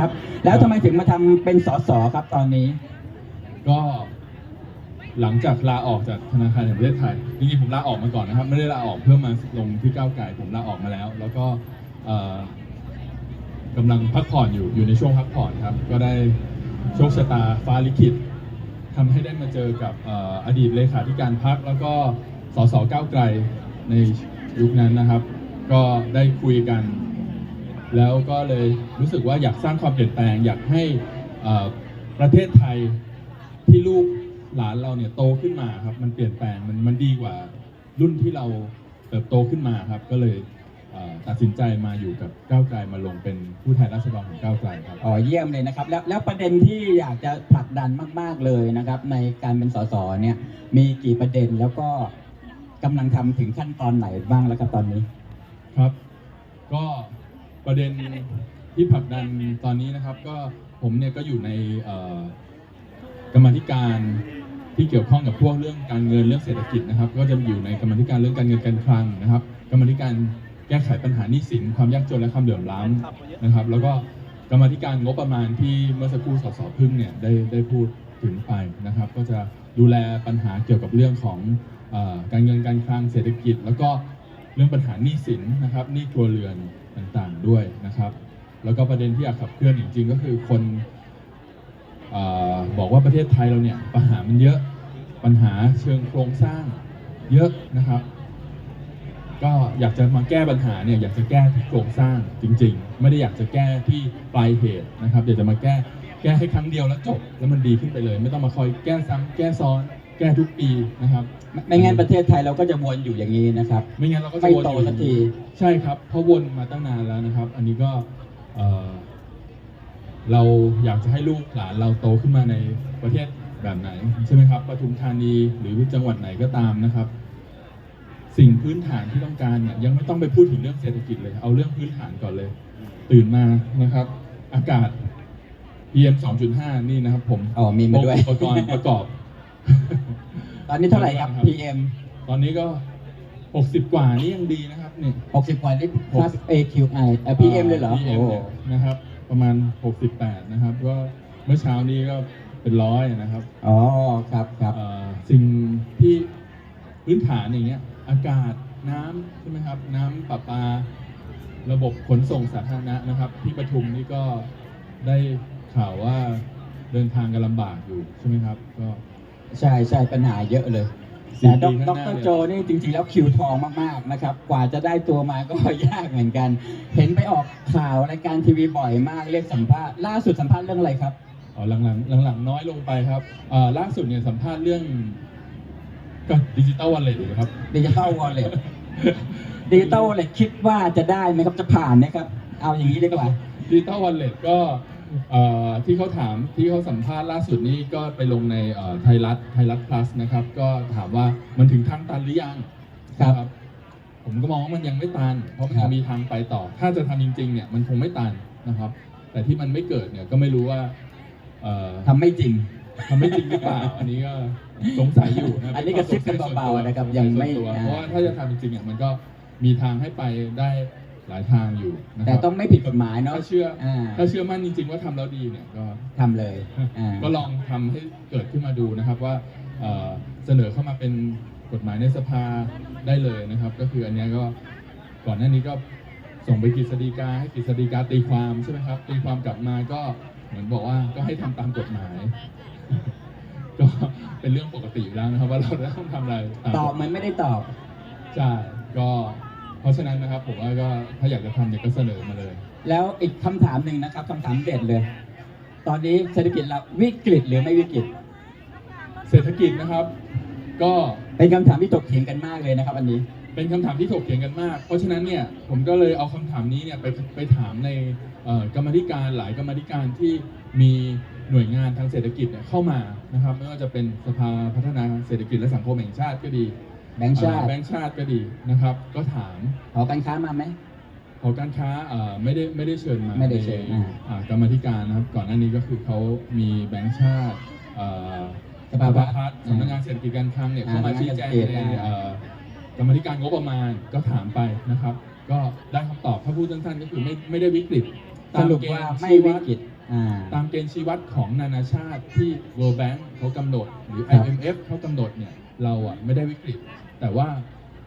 ครับ แล้วทำไมถึงมาทำเป็นสสครับตอนนี้ ก็หลังจากลาออกจากธนาคารแห่งประเทศไทยจริงๆผมลาออกมาก่อนนะครับ ไม่ได้ลาออกเพื่อมาลงที่ก้าวไก่ผมลาออกมาแล้ว แล้วก็เอ่อกำลังพักผ่อนอยู่อยู่ในช่วงพักผ่อนครับ ก็ได้โชคชะตาฟ้าลิขิตทำให้ได้มาเจอกับเอ่ออดีตเลขาธิการพักแล้วก็สสก้าวไกลในยุคนั้นนะครับ ก็ได้คุยกัน แล้วก็เลยรู้สึกว่าอยากสร้างความเปลี่ยนแปลง อยากให้เอ่อประเทศไทยที่ลูกหลานเราเนี่ยโตขึ้นมาครับมันเปลี่ยนแปลงมันมันดีกว่ารุ่นที่เราเติบโตขึ้นมาครับ ก็เลยเอ่อตัดสินใจมาอยู่กับก้าวไกลมาลงเป็นผู้แทนราษฎรของก้าวไกลครับอ๋อเยี่ยมเลยนะครับ แล้วแล้วประเด็นที่อยากจะผลักดันมาก ๆเลยนะครับ ในการเป็นสสเนี่ยมีกี่ประเด็นแล้วก็กำลังทำถึงขั้นตอนไหนบ้างแล้วครับตอนนี้ครับ ก็ ประเด็นที่ผลักดันตอนนี้นะครับก็ผมเนี่ยก็อยู่ในกรรมธิการที่เกี่ยวข้องกับพวกเรื่องการเงินเรื่องเศรษฐกิจนะครับ ก็จะอยู่ในกรรมธิการเรื่องการเงินการคลังนะครับ กรรมธิการแก้ไขปัญหาหนี้สินความยากจนและความเหลื่อมล้ำนะครับ แล้วก็กรรมธิการงบประมาณที่เมื่อสักครู่สสพึ่งเนี่ยได้ได้พูดถึงไปนะครับ ก็จะดูแลปัญหาเกี่ยวกับเรื่องของการเงินการคลังเศรษฐกิจ แล้วก็เรื่องปัญหาหนี้สินนะครับหนี้ครัวเรือน ต่างๆด้วยนะครับ แล้วก็ประเด็นที่อยากขับเคลื่อนจริงๆก็คือคนอบอกว่าประเทศไทยเราเนี่ยปัญหามันเยอะปัญหาเชิงโครงสร้างเยอะนะครับ ก็อยากจะมาแก้ปัญหาเนี่ยอยากจะแก้ที่โครงสร้างจริง ๆ ไม่ได้อยากจะแก้ที่ปลายเหตุนะครับอยากจะมาแก้แก้ให้ครั้งเดียวแล้วจบ แล้วมันดีขึ้นไปเลย ไม่ต้องมาคอยแก้ซ้ำแก้ซ้อน แก้ทุกปีนะครับ ไม่ไม่งั้นประเทศไทยเราก็จะวนอยู่อย่างนี้นะครับ ไม่งั้นเราก็จะไม่วนโตอยู่สักที ใช่ครับเพราะวนมาตั้งนานแล้วนะครับ อันนี้ก็เอ่อเราอยากจะให้ลูกหลานเราโตขึ้นมาในประเทศแบบไหนใช่ไหมครับปทุมธานีหรือจังหวัดไหนก็ตามนะครับ สิ่งพื้นฐานที่ต้องการเนี่ยยังไม่ต้องไปพูดถึงเรื่องเศรษฐกิจเลย เอาเรื่องพื้นฐานก่อนเลย ตื่นมานะครับ อากาศ PM 2.5 นี่นะครับ ผมอ๋อมีมาด้วย อุปกรณ์ประกอบ ตอนนี้เท่าไหร่ครับครับ PM ตอนนี้ก็ 60 กว่านี่ยังดีนะครับนี่ 60 กว่านี่ plus AQI เอ่อ PM เลยเหรอ PM โอ้โหเนี่ยนะครับ ประมาณ 68 นะครับ ก็เมื่อเช้านี้ก็เป็นร้อยนะครับอ๋อ ครับครับเอ่อสิ่งที่พื้นฐานอย่างเงี้ย อากาศน้ำใช่ไหมครับ น้ำประปา ระบบขนส่งสาธารณะนะครับ ที่ปทุมนี่ก็ได้ข่าวว่าเดินทางกันลำบากอยู่ใช่ไหมครับ ก็ ใช่ใช่ปัญหาเยอะเลยสี่แต่ดปีอกข้างดหน้ารเนี่ยโจนี่จริงๆ แล้วคิวทองมากๆนะครับ กว่าจะได้ตัวมาก็ยากเหมือนกัน เห็นไปออกข่าวรายการทีวีบ่อยมากเรียกสัมภาษณ์ล่าสุดสัมภาษณ์เรื่องอะไรครับอ๋อหลังๆหลังๆน้อยลงไปครับเอ่อล่าสุดเนี่ยสัมภาษณ์เรื่องก็ดิจิตอลวอลเล็ตครับดิจิตอลวอลเล็ตดิจิตอลวอลเล็ตคิดว่าจะได้ไหมครับจะผ่านไหมครับ เอาอย่างนี้ดีกว่าดิจิตอลวอลเล็ตก็เอ่อ ที่เขาถามที่เขาสัมภาษณ์ล่าสุดนี้ก็ไปลงในเอ่อไทยรัฐไทยรัฐ plus นะครับ ก็ถามว่ามันถึงทางตันหรือยังครับนะผมก็มองว่ามันยังไม่ตัน เพราะมันครัยับงมีทางไปต่อ ถ้าจะทำจริงๆเนี่ยมันคงไม่ตันนะครับ แต่ที่มันไม่เกิดเนี่ยก็ไม่รู้ว่าเอ่อทำไม่จริงทำไม่จริงหรือเปล่าอันนี้ก็สงสัยอยู่นะอันนี้กระซิบกันเบาๆนะครับสงสัยังไม่ส่วนตัวอ่าเพราะว่าถ้าจะทำจริงๆอะมันก็มีทางให้ไปได้ หลายทางอยู่นะคแต่รับต้องไม่ผิดกฎหมายเนาะถ้าเชื่ออ่าถ้าเชื่อมั่นจริง ๆ ว่าทำแล้วดีเนี่ยก็ ทำเลยอ่า ก็ลองทำให้เกิดขึ้นมาดูนะครับว่าเอ่อเสนอเข้ามาเป็นกฎหมายในสภาได้เลยนะครับ ก็คืออันเนี้ยก็ก่อนหน้านี้ก็ส่งไปกฤษฎีกาให้กฤษฎีกาตีความใช่ไหมครับตีความกลับมาก็เหมือนบอกว่าก็ให้ทำตามกฎหมาย ก็เป็นเรื่องปกติอยู่แล้วนะครับ ว่าเราจะต้องทำอะไรามตอบกฎหมันไม่ได้ตอบ ใช่ก็ เพราะฉะนั้นนะครับผมว่าก็ถ้าอยากจะทำเนี่ยก็เสนอมาเลย แล้วอีกคำถามหนึ่งนะครับคำถามเด็ดเลย ตอนนี้เศรษฐกิจเราวิกฤตหรือไม่วิกฤต เศรษฐกิจนะครับ ก็เป็นคำถามที่ถกเถียงกันมากเลยนะครับอันนี้ เป็นคำถามที่ถกเถียงกันมาก เพราะฉะนั้นเนี่ยผมก็เลยเอาคำถามนี้เนี่ยไปไปถามในเอ่อกรรมาธิการหลายกรรมาธิการที่มีหน่วยงานทางเศรษฐกิจเนี่ยเข้ามานะครับไม่ว่าจะเป็นสภาพัฒนาเศรษฐกิจและสังคมแห่งชาติก็ดี แบงค์ชาติเอ่อแบงก์ชาติก็ดีนะครับ ก็ถามหอการค้ามาไหมหอการค้าเอ่อไม่ได้ไม่ได้เชิญมาไม่ได้เชิญในอ่าอ่ากรรมาธิการนะครับ ก่อนหน้านี้ก็คือเขามีแบงก์ชาติเอ่อสภาพัฒน์ฒน์สำนักงานเศรษฐกิจการคลังเนี่ยอ่าเข้ามาชี้แจงสำนักงานเศรษฐกิจในเอ่อกรรมาธิการงบประมาณก็ถามไปนะครับ ก็ได้คำตอบถ้าพูดสั้นๆก็คือไม่ไม่ได้วิกฤตสรุปว่าไม่วิกฤตอ่า ตามเกณฑ์ชี้วัดของนานาชาติที่ World Bank เขากำหนดหรือ ครับ IMF เขากำหนดเนี่ย เราอะไม่ได้วิกฤต แต่ว่า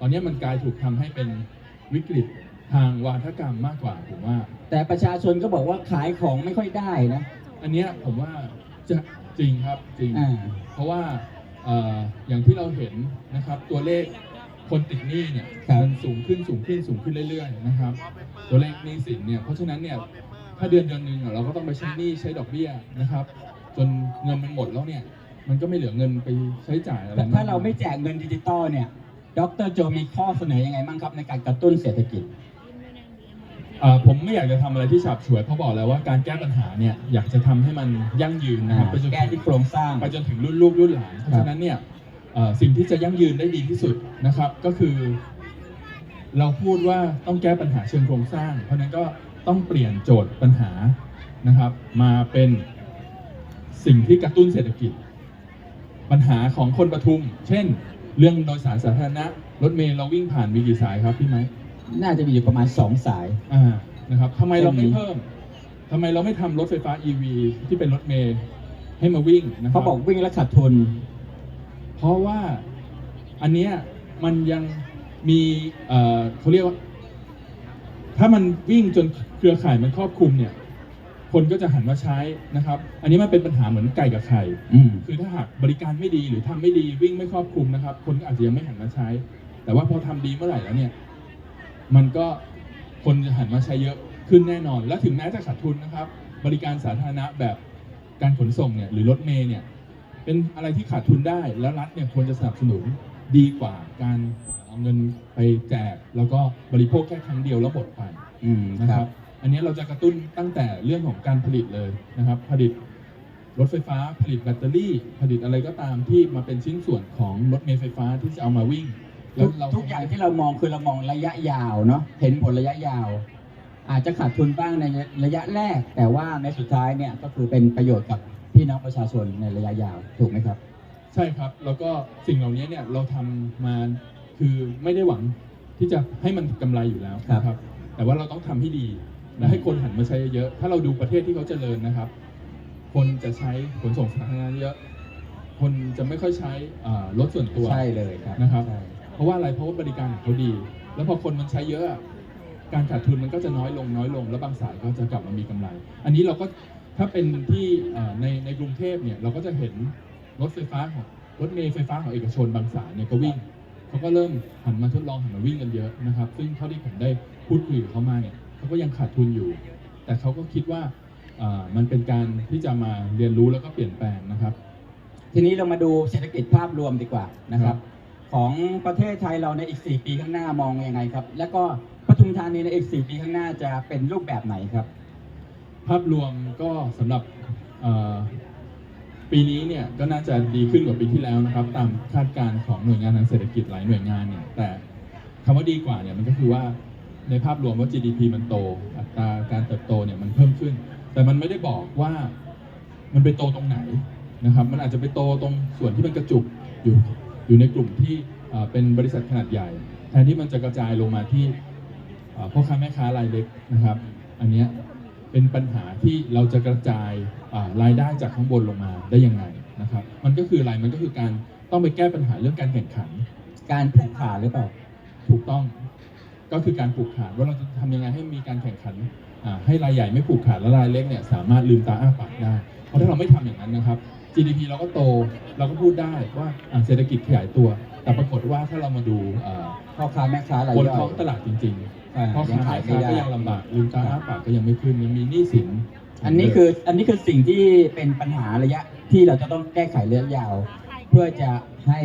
ตอนนี้มันกลายถูกทำให้เป็นวิกฤตทางวาทกรรมมากกว่าผมว่า แต่ประชาชนก็บอกว่าขายของไม่ค่อยได้นะ อันเนี้ยผมว่าจะจริงครับจริงอ่าเพราะว่าเอ่ออย่างที่เราเห็นนะครับตัวเลขคนติดหนี้เนี่ยครับมันสูงขึ้นสูงขึ้นสูงขึ้นเรื่อยๆนะครับ ตัวเลขหนี้สินเนี่ยเพราะฉะนั้นเนี่ยถ้าเดือนเดือนหนึ่งอะเราก็ต้องไปใช้หนี้ใช้ดอกเบี้ยนะครับ จนเงินมันหมดแล้วเนี่ย มันก็ไม่เหลือเงินไปใช้จ่ายอะไรแต่กถ้าเราไม่แจกเงินดิจิตอลเนี่ย ดรโจมีข้อเสนอยังไงบ้างครับในการกระตุ้นเศรษฐกิจ เอ่อผมไม่อยากจะทำอะไรที่ฉับฉวยเพราะบอกแล้วว่าการแก้ปัญหาเนี่ยอยากจะทำให้มันยั่งยืนนะครับไปจนแก้ที่โครงสร้าง ไปจนถึงรุ่นลูกรุ่นหลาน เพราะฉะนั้นเนี่ยเอ่อสิ่งที่จะยั่งยืนได้ดีที่สุดนะครับ ก็คือ เราพูดว่าต้องแก้ปัญหาเชิงโครงสร้าง เพราะฉะนั้นก็ต้องเปลี่ยนโจทย์ปัญหานะครับ มาเป็นสิ่งที่กระตุ้นเศรษฐกิจ ปัญหาของคนปทุม เช่น เรื่องโดยสารสาธารณะรถเมล์เราวิ่งผ่านมีกี่สายครับพี่ไหมน่าจะมีอยู่ประมาณสองสายอ่านะครับทำไมเราไม่เส้นนี้เพิ่มทำไมเราไม่ทำรถไฟฟ้า EV ที่เป็นรถเมล์ให้มาวิ่งนะครับเขาบอกวิ่งแล้วขาดทุน เพราะว่าอันเนี้ยมันยังมีเอ่อเขาเรียกว่า ถ้ามันวิ่งจนเครือข่ายมันครอบคลุมเนี่ย คนก็จะหันมาใช้นะครับ อันนี้มันเป็นปัญหาเหมือนไก่กับไข่ อืม คือถ้าหากบริการไม่ดีหรือทำไม่ดีวิ่งไม่ครอบคลุมนะครับ คนก็อาจจะยังไม่หันมาใช้ แต่ว่าพอทำดีเมื่อไหร่แล้วเนี่ย มันก็คนจะหันมาใช้เยอะขึ้นแน่นอน และถึงแม้จะขาดทุนนะครับ บริการสาธารณะแบบการขนส่งเนี่ยหรือรถเมล์เนี่ยเป็นอะไรที่ขาดทุนได้ แล้วรัฐเนี่ยควรจะสนับสนุนดีกว่าการเอาเงินไปแจก แล้วก็บริโภคแค่ครั้งเดียวแล้วหมดไป อืมนะคครัรับ บ อันนี้เราจะกระตุ้นตั้งแต่เรื่องของการผลิตเลยนะครับ ผลิตรถไฟฟ้า ผลิตแบตเตอรี่ ผลิตอะไรก็ตามที่มาเป็นชิ้นส่วนของรถเมล์ไฟฟ้าที่จะเอามาวิ่งทุกเราทุกอย่างที่เรามองคือเรามองระยะยาวเนาะเห็นผลระยะยาว อาจจะขาดทุนบ้างในระยะแรก แต่ว่าในสุดท้ายเนี่ยก็คือเป็นประโยชน์กับพี่น้องประชาชนในระยะยาวถูกไหมครับ ใช่ครับแล้วก็สิ่งเหล่านี้เนี่ยเราทำมาคือไม่ได้หวังที่จะให้มันกำไรอยู่แล้วครับนะครับ แต่ว่าเราต้องทำให้ดี และให้คนหันมาใช้เยอะๆถ้าเราดูประเทศที่เขาเจริญนะครับ คนจะใช้ขนส่งสาธารณะเยอะ คนจะไม่ค่อยใช้อ่ารถส่วนตัวใช่เลยครับนะครับใช่เพราะว่าอะไร เพราะว่าบริการของเขาดี แล้วพอคนมันใช้เยอะอะ การขาดทุนมันก็จะน้อยลงน้อยลง แล้วบางสายก็จะกลับมามีกำไร อันนี้เราก็ถ้าเป็นที่เอ่อในในกรุงเทพเนี่ยเราก็จะเห็นรถไฟฟ้าของรถเมล์ไฟฟ้าของเอกชนบางสายเนี่ยก็วิ่งเขาก็เริ่มหันมาทดลองหันมาวิ่งกันเยอะนะครับ ซึ่งเท่าที่ผมได้พูดคุยกับเขามาเนี่ย เขาก็ยังขาดทุนอยู่ แต่เขาก็คิดว่าอ่ามันเป็นการที่จะมาเรียนรู้แล้วก็เปลี่ยนแปลงนะครับ ทีนี้เรามาดูเศรษฐกิจภาพรวมดีกว่านะครับครับ ของประเทศไทยเราในอีก 4 ปีข้างหน้ามองยังไงครับ แล้วก็ปทุมธานีในอีก 4 ปีข้างหน้าจะเป็นรูปแบบไหนครับ ภาพรวมก็สำหรับเอ่อปีนี้เนี่ยก็น่าจะดีขึ้นกว่าปีที่แล้วนะครับ ตามคาดการณ์ของหน่วยงานทางเศรษฐกิจหลายหน่วยงานเนี่ยแต่คำว่าดีกว่าเนี่ยมันก็คือว่า ในภาพรวมว่า GDP มันโต อัตราการเติบโตเนี่ยมันเพิ่มขึ้น แต่มันไม่ได้บอกว่ามันไปโตตรงไหนนะครับ มันอาจจะไปโตตรงส่วนที่มันกระจุกอยู่อยู่ในกลุ่มที่เป็นบริษัทขนาดใหญ่ แทนที่มันจะกระจายลงมาที่พ่อค้าแม่ค้ารายเล็กนะครับ อันนี้เป็นปัญหาที่เราจะกระจายรายได้จากข้างบนลงมาได้ยังไงนะครับ มันก็คืออะไร มันก็คือการต้องไปแก้ปัญหาเรื่องการแข่งขัน การผูกขาดหรือเปล่า ถูกต้อง ก็คือการผูกขาดว่าเราจะทำยังไงให้มีการแข่งขันอ่าให้รายใหญ่ไม่ผูกขาดและรายเล็กเนี่ยสามารถลืมตาอ้าปากได้ เพราะถ้าเราไม่ทำอย่างนั้นนะครับ GDP เราก็โตเราก็พูดได้ว่าอ่าเศรษฐกิจขยายตัว แต่ปรากฏว่าถ้าเรามาดูอ่าพ่อค้าแม่ค้ารายบนย่อท้องยตลาดจริงอ่าๆพ่อยังค้าขายแม่ไม่ค้าได้ ก็ยังลำบากลืมตาอ้าปากก็ยังไม่ขึ้นยังมีหนี้สิน อันนี้คืออันนี้คือสิ่งที่เป็นปัญหาระยะที่เราจะต้องแก้ไขระยะยาว เพื่อจะให้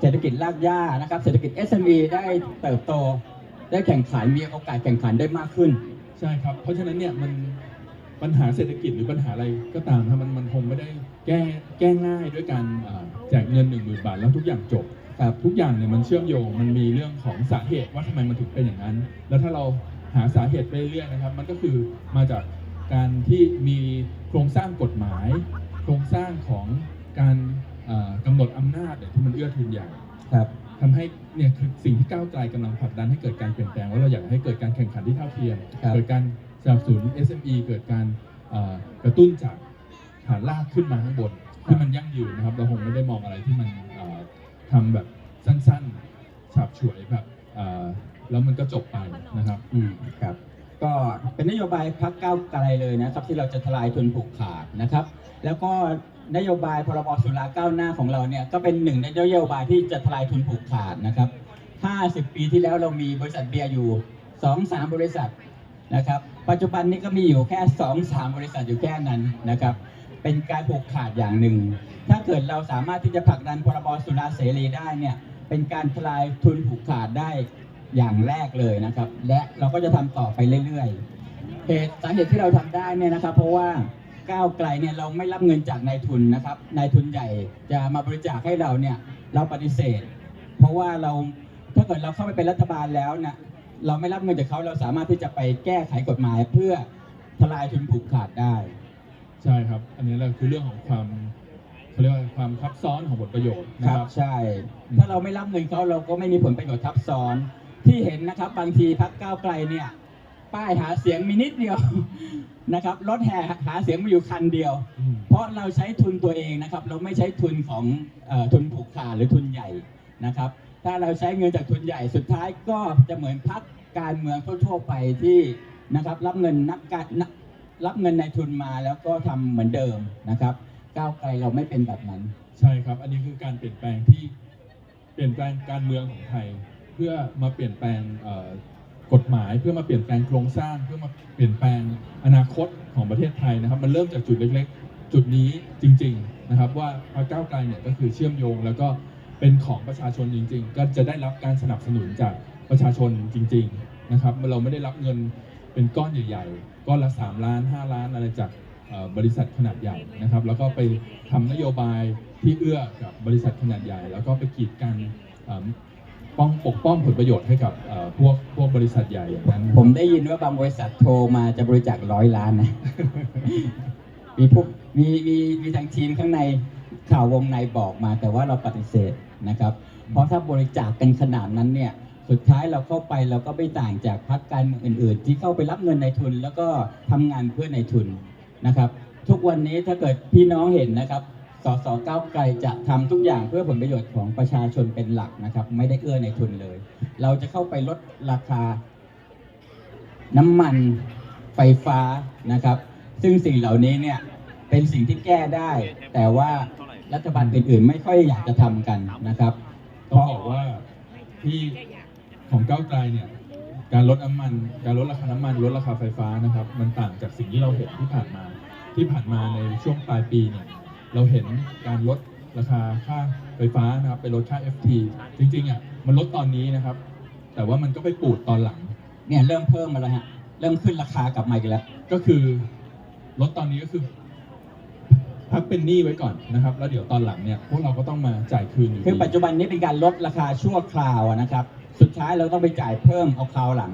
เศรษฐกิจรากหญ้านะครับ เศรษฐกิจ SME ได้เติบโต ได้แข่งขันมีโอกาสแข่งขันได้มากขึ้น ใช่ครับ เพราะฉะนั้นเนี่ยมันปัญหาเศรษฐกิจหรือปัญหาอะไรก็ตามครับมันมันคงไม่ได้แก้แก้ง่ายด้วยการอ่าแจกเงินหนึ่งหมื่นบาทแล้วทุกอย่างจบครับทุกอย่างเนี่ยมันเชื่อมโยงมันมีเรื่องของสาเหตุว่าทำไมมันถึงเป็นอย่างนั้น แล้วถ้าเราหาสาเหตุไปเรื่อยๆนะครับ มันก็คือมาจากการที่มีโครงสร้างกฎหมาย โครงสร้างของการอ่ากำหนดอำนาจเนี่ยที่มันเอื้อทุนใหญ่ครับ ทำให้เนี่ยคือสิ่งที่ก้าวไกลกำลังผลักดันให้เกิดการเปลี่ยนแปลงว่าเราอยากให้เกิดการแข่งขันที่เท่าเทียมครับเกิดการสนับสนุน SME เกิดการเอ่อกระตุ้นจากฐานรากขึ้นมาข้างบนที่มันยั่งยืนนะครับ เราคงไม่ได้มองอะไรที่มันเอ่อทำแบบสั้นๆฉาบฉวยแบบเอ่อแล้วมันก็จบไปนะครับอืมครับ ก็เป็นนโยบายพักก้าวไกลเลยนะ ครับที่เราจะทลายทุนผูกขาดนะครับ แล้วก็ นโยบายพรบสุราก้าวหน้าของเราเนี่ยก็เป็นหนึ่งในนโยบายที่จะทลายทุนผูกขาดนะครับ 50 ปีที่แล้วเรามีบริษัทเบียร์อยู่ 2-3 บริษัทนะครับ ปัจจุบันนี้ก็มีอยู่แค่ 2-3 บริษัทอยู่แค่นั้นนะครับ เป็นการผูกขาดอย่างหนึ่ง ถ้าเกิดเราสามารถที่จะผลักดันพรบสุราเสรีได้เนี่ยเป็นการทลายทุนผูกขาดได้อย่างแรกเลยนะครับ และเราก็จะทำต่อไปเรื่อยๆเหตุสาเหตุที่เราทำได้เนี่ยนะครับ เพราะว่า ก้าวไกลเนี่ยเราไม่รับเงินจากนายทุนนะครับ นายทุนใหญ่จะมาบริจาคให้เราเนี่ยเราปฏิเสธ เพราะว่าเราถ้าเกิดเราเข้าไปเป็นรัฐบาลแล้วเนี่ยเราไม่รับเงินจากเขาเราสามารถที่จะไปแก้ไขกฎหมายเพื่อทลายทุนผูกขาดได้ ใช่ครับ อันนี้แหละคือเรื่องของความเขาเรียกว่าความคับซ้อนของผลประโยชน์นะคครัรับ บใช่ ถ้าเราไม่รับเงินเขาเราก็ไม่มีผลประโยชน์ทับซ้อนที่เห็นนะครับบางทีพักก้าวไกลเนี่ย ป้ายหาเสียงมีนิดเดียวนะครับรถแห่หาเสียงมาอยู่คันเดียวอืมเพราะเราใช้ทุนตัวเองนะครับ เราไม่ใช้ทุนของเออทุนผูกขาดหรือทุนใหญ่นะครับ ถ้าเราใช้เงินจากทุนใหญ่สุดท้ายก็จะเหมือนพักการเมืองทั่วๆไปที่นะครับรับเงินนักการนักรับเงินในทุนมาแล้วก็ทำเหมือนเดิมนะครับ ก้าวไกลเราไม่เป็นแบบนั้น ใช่ครับ อันนี้คือการเปลี่ยนแปลงที่เปลี่ยนแปลงการเมืองของไทย เพื่อมาเปลี่ยนแปลงเอ่อ กฎหมายเพื่อมาเปลี่ยนแปลงโครงสร้าง เพื่อมาเปลี่ยนแปลงอนาคตของประเทศไทยนะครับ มันเริ่มจากจุดเล็กๆ จุดนี้จริง ๆนะครับ ว่าพรรคก้าวไกลเนี่ยก็คือเชื่อมโยง แล้วก็เป็นของประชาชนจริง ๆ ก็จะได้รับการสนับสนุนจากประชาชนจริง ๆนะครับ เราไม่ได้รับเงินเป็นก้อนใหญ่ๆก้อนละ3ล้าน 5 ล้านอะไรจากบริษัทขนาดใหญ่นะครับ แล้วก็ไปทำนโยบายที่เอื้อกับบริษัทขนาดใหญ่ แล้วก็ไปกีดกัน ป้องปกป้องผลประโยชน์ให้กับเอ่อพวกพวกบริษัทใหญ่อย่างนั้นผมได้ยินว่าบางบริษัทโทรมาจะบริจาคร้อยล้านนะ มีพวกมีมีมีทางทีมข้างในข่าววงในบอกมา แต่ว่าเราปฏิเสธนะครับ เพราะถ้าบริจาคกันขนาดนั้นเนี่ย สุดท้ายเราเข้าไปเราก็ไม่ต่างจากพรรคการเมืองอื่น ๆ ที่เข้าไปรับเงินในทุน แล้วก็ทำงานเพื่อในทุนนะครับ ทุกวันนี้ถ้าเกิดพี่น้องเห็นนะครับ สสก้าวไกลจะทำทุกอย่างเพื่อผลประโยชน์ของประชาชนเป็นหลักนะครับ ไม่ได้เอื้อในทุนเลย เราจะเข้าไปลดราคา น้ำมันไฟฟ้านะครับ ซึ่งสิ่งเหล่านี้เนี่ยเป็นสิ่งที่แก้ได้ แต่ว่ารัฐบาลอื่นๆ ไม่ค่อยอยากจะทำกันนะครับต้องบอกว่าที่ของก้าวไกลเนี่ยการลดน้ำมันการลดราคาน้ำมันลดราคาไฟฟ้านะครับ มันต่างจากสิ่งที่เราเห็นที่ผ่านมา ที่ผ่านมาในช่วงปลายปีเนี่ย เราเห็นการลดราคาค่าไฟฟ้านะครับไปลดค่า FT จริงๆอะมันลดตอนนี้นะครับ แต่ว่ามันก็ไปปูดตอนหลัง เนี่ยเริ่มเพิ่มมาแล้วฮะ เริ่มขึ้นราคากลับมาอีกแล้ว ก็คือลดตอนนี้ก็คือพักเป็นหนี้ไว้ก่อนนะครับ แล้วเดี๋ยวตอนหลังเนี่ยพวกเราก็ต้องมาจ่ายคืนอยู่คือดีปัจจุบันนี้เป็นการลดราคาชั่วคราวอะนะครับ สุดท้ายเราต้องไปจ่ายเพิ่มเอาคราวหลัง